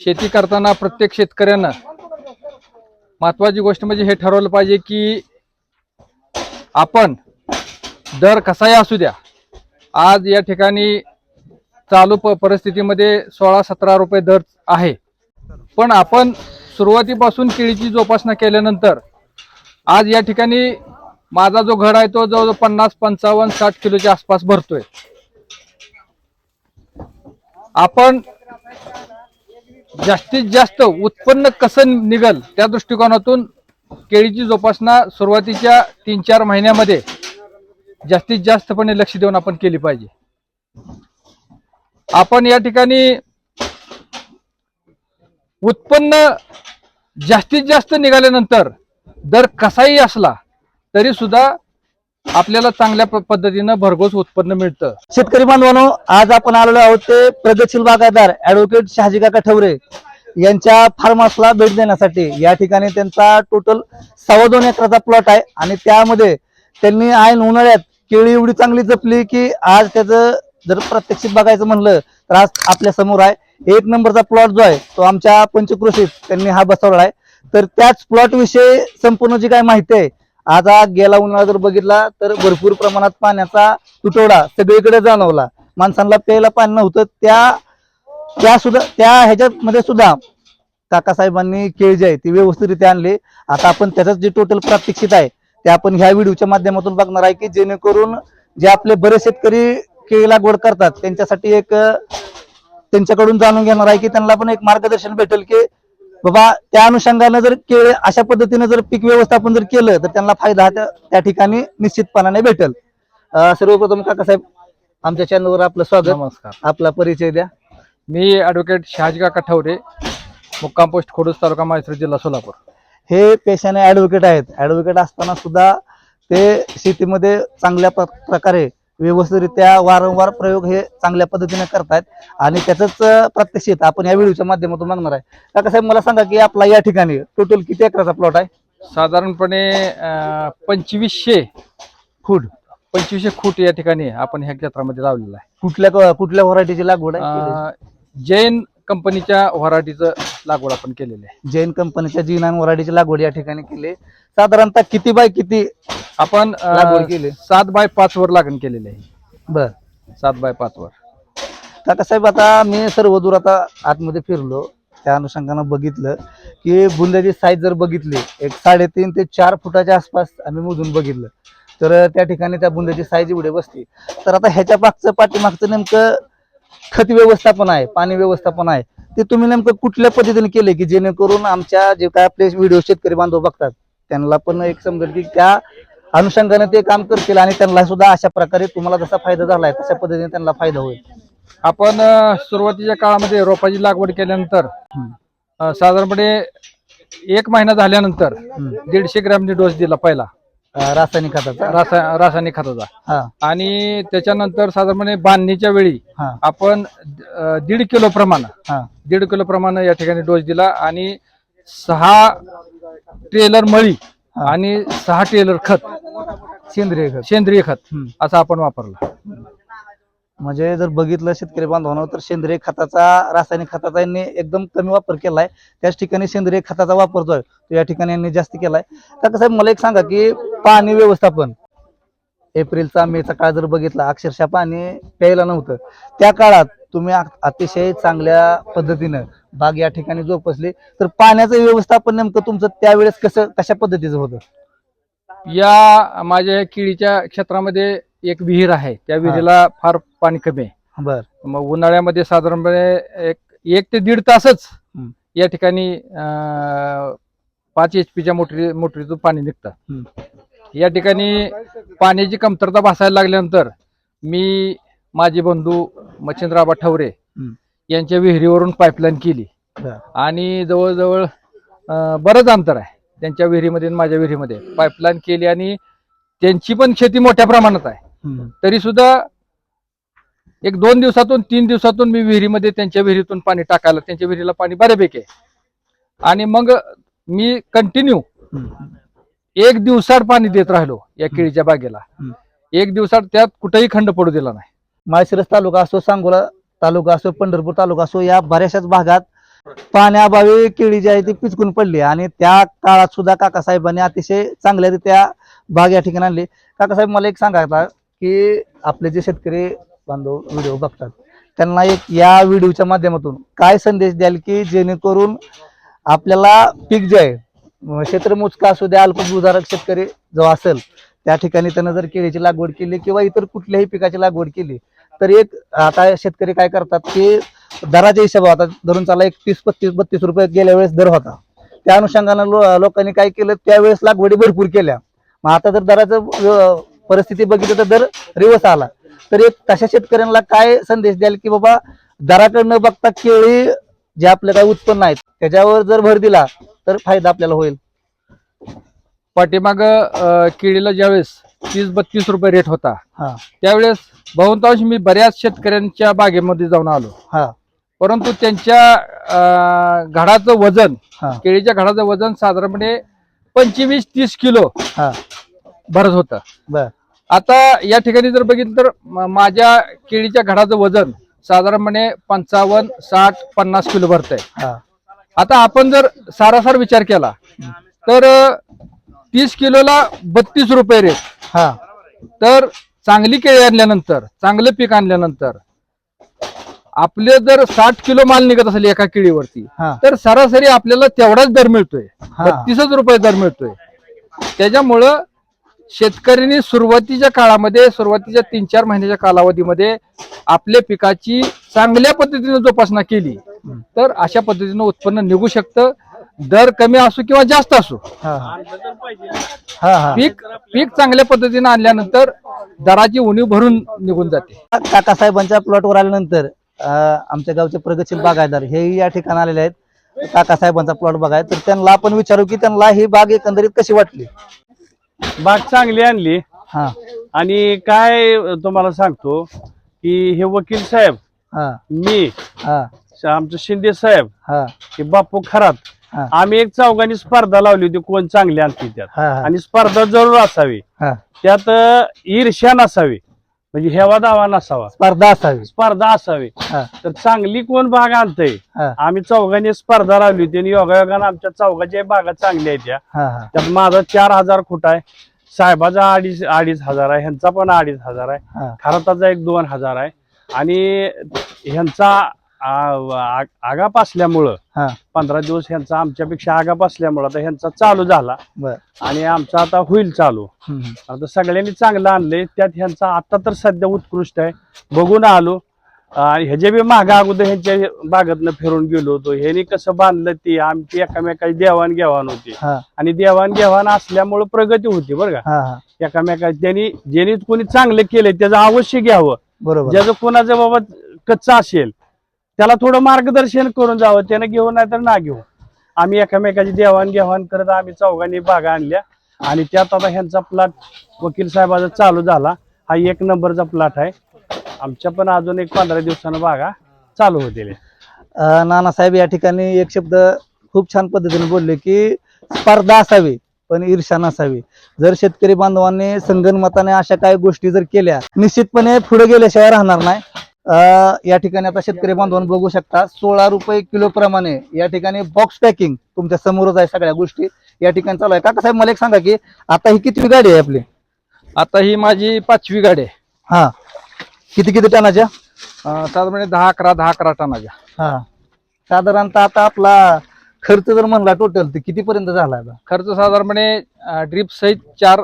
शेती करताना प्रत्येक शेतकऱ्यानं महत्वाची गोष्ट म्हणजे हे ठरवलं पाहिजे की आपण दर कसाही असू द्या आज या ठिकाणी चालू प परिस्थितीमध्ये सोळा सतरा रुपये दर आहे. पण आपण सुरुवातीपासून केळीची जोपासना केल्यानंतर आज या ठिकाणी माझा जो घड आहे तो जवळजवळ पन्नास पंचावन्न साठ किलोच्या आसपास भरतोय. आपण जास्तीत जास्त उत्पन्न कसं निघल त्या दृष्टिकोनातून केळीची जोपासना सुरुवातीच्या तीन चार महिन्यामध्ये जास्तीत जास्तपणे लक्ष देऊन आपण केली पाहिजे. आपण या ठिकाणी उत्पन्न जास्तीत जास्त निघाल्यानंतर दर कसाही असला तरी सुद्धा आपल्याला चांगल्या प- पद्धतीनं भरघोस उत्पन्न मिळतं. शेतकरी बांधवांनो आज आपण आलेलो आहोत ते प्रगतशील बागायतदार ऍडव्होकेट शहाजी काका ठवरे यांच्या फार्म हाऊसला भेट देण्यासाठी. या ठिकाणी त्यांचा टोटल सव्वा दोन एकराचा प्लॉट आहे आणि त्यामध्ये त्यांनी ऐन उन्हाळ्यात केळी एवढी चांगली जपली की आज त्याचं जर प्रत्यक्षित बघायचं म्हणलं तर आज आपल्यासमोर आहे. एक नंबरचा प्लॉट जो आहे तो आमच्या पंचक्रोशीत त्यांनी हा बसवला आहे. तर त्याच प्लॉट विषयी संपूर्ण जी काय माहिती आहे आज गेला उन्हाळा जर बघितला तर भरपूर प्रमाणात पाण्याचा तुटवडा सगळीकडे जाणवला. माणसांना प्यायला पाणी नव्हतं. त्या त्या सुद्धा त्या ह्याच्यामध्ये सुद्धा काकासाहेबांनी केळी जी आहे ती व्यवस्थितरित्या आणली. आता आपण त्याचंच जे टोटल प्रात्यक्षित आहे ते आपण ह्या व्हिडिओच्या माध्यमातून बघणार आहे की जेणेकरून जे आपले बरेच शेतकरी केळी लागवड करतात त्यांच्यासाठी एक त्यांच्याकडून जाणून घेणार आहे की त्यांना पण एक मार्गदर्शन भेटेल की बाबा त्या अनुषंगानं जर केळे अशा पद्धतीने जर पीक व्यवस्थापन जर केलं तर त्यांना फायदा हा त्या ठिकाणी निश्चितपणाने भेटेल. सर्वप्रथम काकासाहेब आमच्या चॅनलवर आपलं स्वागत. नमस्कार. आपला परिचय द्या. मी ॲडव्होकेट शहाजी काका ठवरे मुक्काम पोस्ट खोडूस तालुका माहिसर जिल्हा सोलापूर. हे पेशाने ऍडव्होकेट आहेत. ऍडव्होकेट असताना सुद्धा ते शेतीमध्ये चांगल्या प्र- प्रकारे व्यवस्थितरित्या वारंवार प्रयोग हे चांगल्या पद्धतीने करतायत. आणि त्याच प्रत्यक्षित आपण या व्हिडिओच्या माध्यमातून बघणार आहे. काका साहेब मला सांगा की आपला या ठिकाणी टोटल किती एकराचा प्लॉट आहे? साधारणपणे अं, पंचवीसशे फूट पंचवीसशे फूट या ठिकाणी आपण ह्या क्षेत्रामध्ये लावलेलं आहे. कुठल्या कुठल्या व्हरायटीची लागवड आहे? अं, जैन कंपनीच्या व्हरायटीचं लागवड आपण केलेली आहे. जैन कंपनीच्या जीनान व्हरायटीची लागवड या ठिकाणी केली. साधारणतः किती बाय किती आपण अं, लागवड केली. सात बाय पाच वर लागण केलेली आहे. बर. सात बाय पाच वर. काका साहेब आता मी सर्व दूर आता आतमध्ये फिरलो. त्या अनुषंगानं बघितलं की बुंद्याची साईज जर बघितली एक साडेतीन ते चार फुटाच्या आसपास आम्ही मोजून बघितलं. तर त्या ठिकाणी त्या बुंद्याची साईज एवढी बसली. तर आता ह्याच्या मागचं पाठीमागचं नेमकं खत व्यवस्थापन आहे पाणी व्यवस्थापन आहे. ते तुम्ही नेमकं कुठल्या पद्धतीने केले की जेणेकरून आमच्या जे काय आपले व्हिडिओ शेतकरी बांधव बघतात त्यांना पण एक समजेल की त्या अनुषंगाने ते काम करतील आणि त्यांना सुद्धा अशा प्रकारे तुम्हाला जसा फायदा झालाय तशा पद्धतीने त्यांना फायदा होईल. आपण सुरुवातीच्या काळामध्ये रोपाची लागवड केल्यानंतर साधारणपणे एक महिना झाल्यानंतर दीडशे ग्रॅमनी डोस दिला पहिला. रासायनिक खताचा. रासा रासायनिक खताचा. हा. आणि त्याच्यानंतर साधारणपणे बांधणीच्या वेळी हा. आपण अं, दीड किलो प्रमाण हा. दीड किलो प्रमाण या ठिकाणी डोस दिला आणि सहा ट्रेलर मळी. आणि सहा ट्रेलर खत सेंद्रिय खत. सेंद्रिय खत हम्म. असं आपण वापरला. म्हणजे जर बघितलं शेतकरी बांधवांना तर सेंद्रिय खताचा रासायनिक खताचा यांनी एकदम कमी वापर केलाय. त्याच ठिकाणी सेंद्रिय खताचा वापर जो आहे तो या ठिकाणी यांनी जास्त केलाय. तर कसं आहे, मला एक सांगा की पाणी व्यवस्थापन. एप्रिलचा मेचा काळ जर बघितला अक्षरशः पाणी प्यायला नव्हतं. त्या काळात तुम्ही अतिशय चांगल्या पद्धतीनं बाग या ठिकाणी जोपासली. तर पाण्याचं व्यवस्थापन नेमकं तुमचं त्यावेळेस कसं कशा पद्धतीचं होतं? या माझ्या केळीच्या क्षेत्रामध्ये एक विहीर आहे त्या विहिरीला फार पाणी कमी आहे बर मग उन्हाळ्यामध्ये साधारणपणे एक एक ते दीड तासच. या ठिकाणी अं, पाच एच पीच्या मोटरी मोटरीतून पाणी निघतं. या ठिकाणी पाण्याची कमतरता भासायला लागल्यानंतर मी माझे बंधू मच्छिंद्रआबा ठवरे. यांच्या विहिरीवरून पाईपलाईन केली बर. आणि जवळजवळ अं, बरंच अंतर आहे त्यांच्या विहिरीमध्ये आणि माझ्या विहिरीमध्ये पाईपलाईन केली आणि त्यांची पण शेती मोठ्या प्रमाणात आहे. तरी सुद्धा एक दोन दिवसातून तीन दिवसातून मी विहिरीमध्ये त्यांच्या विहिरीतून पाणी टाकायला त्यांच्या विहिरीला पाणी बऱ्यापैकी आहे. आणि मग मी कंटिन्यू. एक दिवसाड पाणी देत राहिलो या केळीच्या बागेला. एक दिवसात त्यात कुठेही खंड पडू दिला नाही. माळशिरस तालुका असो सांगोला तालुका असो पंढरपूर तालुका असो या बऱ्याचशाच भागात पाण्याअभावी केळी जी आहे ती पिचकून पडली. आणि त्या काळात सुद्धा काकासाहेबांनी अतिशय चांगल्यारीत्या बाग या ठिकाणी आणली. काकासाहेब मला एक सांगा की आपले जे शेतकरी बांधव व्हिडिओ बघतात त्यांना एक या व्हिडिओच्या माध्यमातून काय संदेश द्याल की जेणेकरून आपल्याला पीक जे आहे क्षेत्र मोजका असू द्या अल्पभूधारक शेतकरी जो असेल त्या ठिकाणी त्यानं जर केळीची लागवड केली किंवा इतर कुठल्याही पिकाची लागवड केली तर एक आता शेतकरी काय करतात की दराच्या हिशोब आता धरून चाला एक तीस पस्तीस बत्तीस रुपये गेल्या वेळेस दर होता. त्या अनुषंगानं लो- लोकांनी काय केलं त्यावेळेस लागवडी भरपूर केल्या. मग आता जर दराचं परिस्थिती बघितली तर दर रिवर्स आला. तर एक तशा शेतकऱ्यांना काय संदेश द्याल की बाबा दराकडनं बघता केळी जे आपलं काय उत्पन्न आहेत त्याच्यावर जर भर दिला तर फायदा आपल्याला होईल. पाठीमाग केळीला ज्यावेळेस तीस बत्तीस रुपये रेट होता हा. त्यावेळेस बहुतांश मी बऱ्याच शेतकऱ्यांच्या बागेमध्ये जाऊन आलो. हा. परंतु त्यांच्या घडाचं वजन केळीच्या घडाचं वजन साधारणपणे पंचवीस तीस किलो हा. भरत होतं. बर. आता या ठिकाणी जर बघितलं तर म- माझ्या केळीच्या घडाचं वजन साधारणपणे पंचावन्न साठ पन्नास किलो भरत आहे हा. आता आपण जर सारासार विचार केला तर तीस किलोला बत्तीस रुपये रेट हा. तर चांगली केळी आणल्यानंतर चांगलं पीक आणल्यानंतर आपले जर साठ किलो माल निघत असेल एका केळीवरती हा. तर सरासरी आपल्याला तेवढाच दर मिळतोय. हा. बत्तीसच रुपये दर मिळतोय. त्याच्यामुळं शेतकऱ्यांनी सुरुवातीच्या काळामध्ये सुरुवातीच्या तीन चार महिन्याच्या कालावधीमध्ये आपल्या पिकाची चांगल्या पद्धतीने जोपासना केली. तर अशा पद्धतीनं उत्पन्न निघू शकतं. दर कमी असो किंवा जास्त असो. हा हा. हा पीक पीक चांगल्या पद्धतीने आणल्यानंतर दराची उणीव भरून निघून जाते. काकासाहेबांच्या प्लॉटवर आल्यानंतर आमच्या गावचे प्रगतशील बागायतदार हेही या ठिकाणी आलेले आहेत. काकासाहेबांचा प्लॉट बघाय तर त्यांना आपण विचारू की त्यांना ही बाग एकंदरीत कशी वाटली? बाग चांगली आणली. हा. आणि काय तुम्हाला सांगतो की हे वकील साहेब हा. मी हा. आमचं शिंदे साहेब हा. हे बापू खरात हा. आम्ही एक चौघांनी स्पर्धा लावली होती कोण चांगली आणते त्यात. हा हा. आणि स्पर्धा जरूर असावी. हा. त्यात अं, ईर्ष्या नसावी. म्हणजे हेवा दावा नसावा. स्पर्धा असावी. स्पर्धा असावी. हा. तर चांगली कोण बाग आणतंय? हा. आम्ही चौघांनी स्पर्धा लावली होती आणि योगायोगानं आमच्या चौघाच्या बागा चांगल्या आहेत त्या हा हा. त्यात माझा चार हजार फूट आहे. साहेबाचा अडीच अडीच हजार आहे. ह्यांचा पण अडीच हजार आहे. हा. खराताचा एक दोन हजार आहे. आणि ह्यांचा आगाप असल्यामुळं हा. पंधरा दिवस ह्यांचा आमच्यापेक्षा आगाप असल्यामुळं आता ह्यांचा चालू झाला. बर. आणि आमचा आता होईल चालू. आता सगळ्यांनी चांगलं आणलंय. त्यात ह्यांचा आता तर सध्या उत्कृष्ट आहे. बघून आलो. आणि ह्याच्या बी मागा अगोदर ह्यांच्या बागेतनं फिरून गेलो होतो. ह्यांनी कसं बांधलं ते आमची एकामेकाची देवाणघेवाण होती. हा. आणि देवाणघेवाण असल्यामुळं प्रगती होती बरं का. हा हा. एकामेका त्यांनी ज्यांनी कोणी चांगलं केलंय त्याचं अवश्य घ्यावं. बरोबर. ज्याचं कोणाचं बाबा कच्चा असेल त्याला थोडं मार्गदर्शन करून जावं त्यानं घेऊ नाही तर ना घेऊ. आम्ही एकामेकाची देवाणघेवाण करत आम्ही चौघांनी बागा आणल्या. आणि त्यात आता ह्यांचा प्लॉट वकील साहेबाचा चालू झाला. हा एक नंबरचा प्लॉट आहे. आमच्या पण अजून एक पंधरा दिवसानं बागा चालू होतील. नानासाहेब या ठिकाणी एक शब्द खूप छान पद्धतीने बोलले की स्पर्धा असावी पण ईर्षा नसावी. जर शेतकरी बांधवांनी संगणमताने अशा काही गोष्टी जर केल्या निश्चितपणे पुढे गेल्याशिवाय राहणार नाही. या ठिकाणी आता शेतकरी बांधवांनी बघू शकता सोळा रुपये किलो प्रमाणे या ठिकाणी बॉक्स पॅकिंग तुमच्या समोरच आहे सगळ्या गोष्टी. या ठिकाणी चालू आहे. काका साहेब मला एक सांगा की आता ही कितवी गाडी आहे आपली? आता ही माझी पाचवी गाडी आहे. हा. किती किती टनाच्या? अं, साधारणपणे दहा अकरा दहा अकरा टनाच्या. हा. साधारणतः आता आपला खर्च जर म्हणला टोटल तर कितीपर्यंत झाला आता? खर्च साधारणपणे ड्रीप सहित चार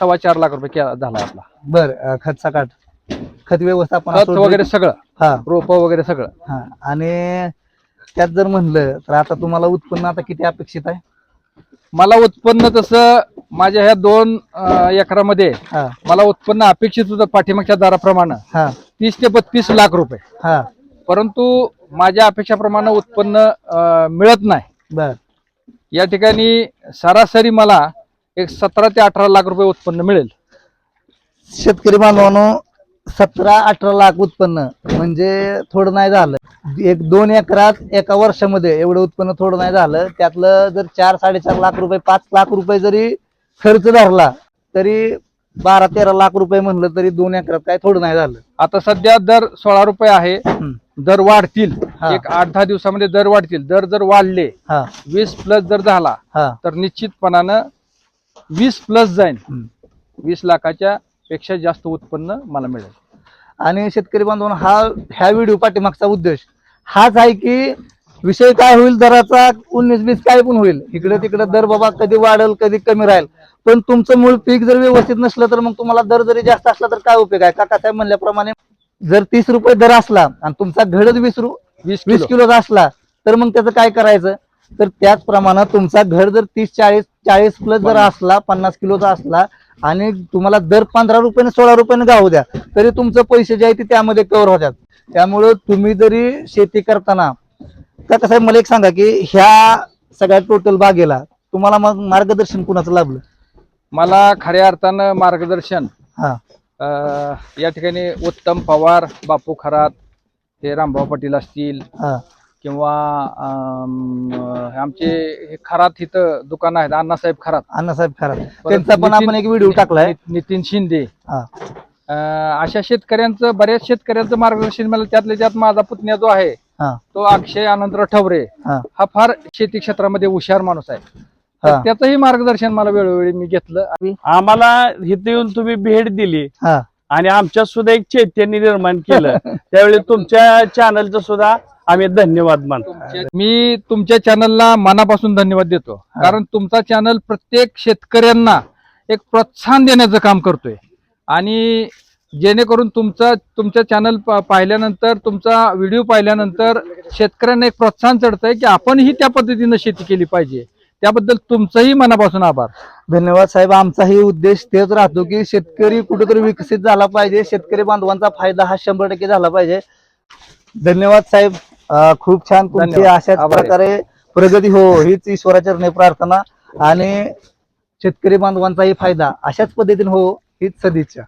सव्वा चार लाख रुपये केला झाला आपला. बर अं, खत सकाट खत व्यवस्थापन खत असो, वगैरे सगळं. हा. रोप वगैरे सगळं. हा. आणि त्यात जर म्हणलं तर आता तुम्हाला उत्पन्न आता किती अपेक्षित आहे? मला उत्पन्न तसं माझ्या ह्या दोन अं, एकरामध्ये हा. मला उत्पन्न अपेक्षित होतं पाठीमागच्या दराप्रमाणे. हा. तीस ते बत्तीस लाख रुपये. हा. परंतु माझ्या अपेक्षाप्रमाणे उत्पन्न अं, मिळत नाही. बर. या ठिकाणी सरासरी मला एक सतरा ते अठरा लाख रुपये उत्पन्न मिळेल. शेतकरी बांधवांनो सतरा अठरा लाख उत्पन्न. म्हणजे थोडं नाही झालं. एक दोन एकरात एका वर्षामध्ये एवढं उत्पन्न थोडं नाही झालं. त्यातलं जर चार साडेचार लाख रुपये पाच लाख रुपये जरी खर्च धरला तरी बारा तेरा लाख रुपये म्हणलं तरी दोन एकरात काय थोडं नाही झालं. आता सध्या दर सोळा रुपये आहे. दर वाढतील. एक आठ दहा दिवसामध्ये दर वाढतील. दर जर वाढले वीस प्लस जर झाला तर निश्चितपणानं वीस प्लस जाईल. वीस लाखाच्या पेक्षा जास्त उत्पन्न मला मिळेल. आणि शेतकरी बांधवांनो हा ह्या व्हिडिओ पाठीमागचा उद्देश हाच आहे की विषय काय होईल दराचा उन्नीस बीस काय पण होईल इकडे तिकडे दर बाबा कधी वाढेल कधी कमी राहील. पण तुमचं मूळ पीक जर व्यवस्थित नसलं तर मग तुम्हाला दर जरी जास्त असला तर काय उपयोग आहे? काका साहेब म्हणल्याप्रमाणे जर तीस रुपये दर असला आणि तुमचा घडच वीस रु वीस वीस किलो किलोचा असला तर मग त्याचं काय करायचं? तर त्याचप्रमाणे तुमचा घर जर तीस चाळीस चाळीस प्लस जर असला पन्नास किलोचा असला आणि तुम्हाला दर पंधरा रुपयाने सोळा रुपयाने गावू द्या. तरी तुमचं पैसे जे आहे ते त्यामध्ये कव्हर होतात. त्यामुळं तुम्ही जरी शेती करताना तर कसं मला एक सांगा की ह्या सगळ्या टोटल बागेला तुम्हाला मग मार्गदर्शन कुणाचं लाभलं? मला खऱ्या अर्थानं मार्गदर्शन हा. अं, या ठिकाणी उत्तम पवार बापू खरात हे रामभाऊ पाटील असतील हा. किंवा अं, आमचे हे खरात इथं दुकान आहेत अण्णासाहेब खरात. अण्णासाहेब खरा परत त्यांचा पण आपण एक व्हिडिओ टाकलाय. नितीन शिंदे. हा. अशा शेतकऱ्यांचं बऱ्याच शेतकऱ्यांचं मार्गदर्शन मला त्यातल्या त्यात माझा पुतण्या जो आहे हा. तो अक्षय आनंदराव ठवरे. हा. फार शेती क्षेत्रामध्ये हुशार माणूस आहे. हा. त्याचंही मार्गदर्शन मला वेळोवेळी मी घेतलं. आम्हाला इथे येऊन तुम्ही भेट दिली. हा. आणि आमच्यात सुद्धा एक चैतन्य निर्माण केलं. त्यावेळी तुमच्या चॅनलचं सुद्धा आम्ही धन्यवाद मानतो. मी तुमच्या चॅनलला मनापासून धन्यवाद देतो. कारण तुमचा चॅनल प्रत्येक शेतकऱ्यांना एक प्रोत्साहन देण्याचं काम करतोय. आणि जेणेकरून तुमचा तुमच्या चॅनल पाहिल्यानंतर तुमचा व्हिडिओ पाहिल्यानंतर शेतकऱ्यांना एक प्रोत्साहन चढतंय की आपणही त्या पद्धतीनं शेती केली पाहिजे. त्याबद्दल तुमचंही मनापासून आभार. धन्यवाद साहेब. आमचाही उद्देश तेच राहतो की शेतकरी कुठेतरी विकसित झाला पाहिजे. शेतकरी बांधवांचा फायदा हा शंभर टक्के झाला पाहिजे. धन्यवाद साहेब. अं, खूप छान तुमची धन्यवाद. अशाच आभार आहे. प्रकारे प्रगती हो हीच ईश्वराचरणी प्रार्थना आणि शेतकरी बांधवांचाही फायदा अशाच पद्धतीने हो हीच सदिच्छा